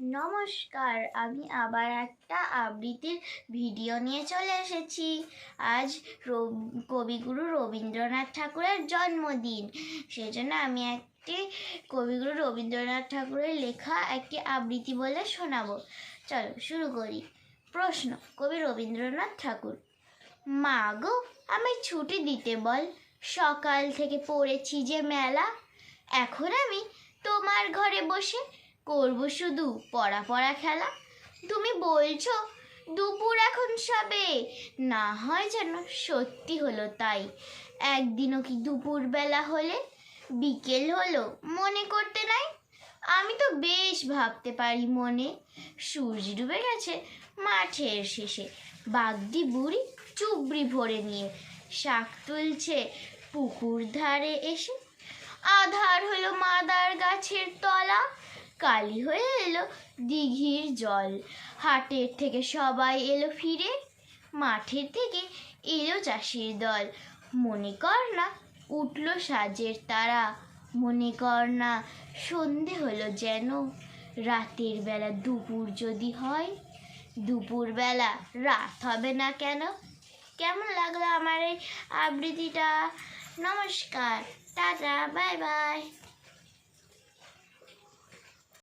নমস্কার, আমি আবার একটা আবৃত্তির ভিডিও নিয়ে চলে এসেছি। আজ কবিগুরু রবীন্দ্রনাথ ঠাকুরের জন্মদিন। সেজন্য আমি একটি কবিগুরু রবীন্দ্রনাথ ঠাকুরের লেখা একটি আবৃত্তি বলে শোনাবো। চলো শুরু করি। প্রশ্ন, কবি রবীন্দ্রনাথ ঠাকুর, মা গো আমি ছুটি দিতে বল। সকাল থেকে পড়েছি যে মেলা। এখন আমি তোমার ঘরে বসে করব শুধু পড়া পড়া খেলা। তুমি বলছো দুপুর এখন সবে। না হয় যেন সত্যি হলো তাই। একদিনও কি দুপুর বেলা হলে? বিকেল হলো? মনে করতে নাই? আমি তো বেশ ভাবতে পারি মনে। সূর্য ডুবে গেছে মাঠের শেষে। বাগদি বুড়ি চুবড়ি ভরে নিয়ে শাক তুলছে পুকুর ধারে এসে। আধার হলো মাদার গাছের তলা। কালি হয়ে এলো দিঘির জল। হাটের থেকে সবাই এলো ফিরে, মাঠের থেকে এলো চাষির দল। মনে কর না, উঠল সাজের তারা। মনে কর না, সন্ধে হলো যেন। রাতের বেলা দুপুর যদি হয়, দুপুর বেলা রাত হবে না কেন? কেমন লাগল আমার এই আবৃত্তিটা? নমস্কার, টাটা, বাই বাই।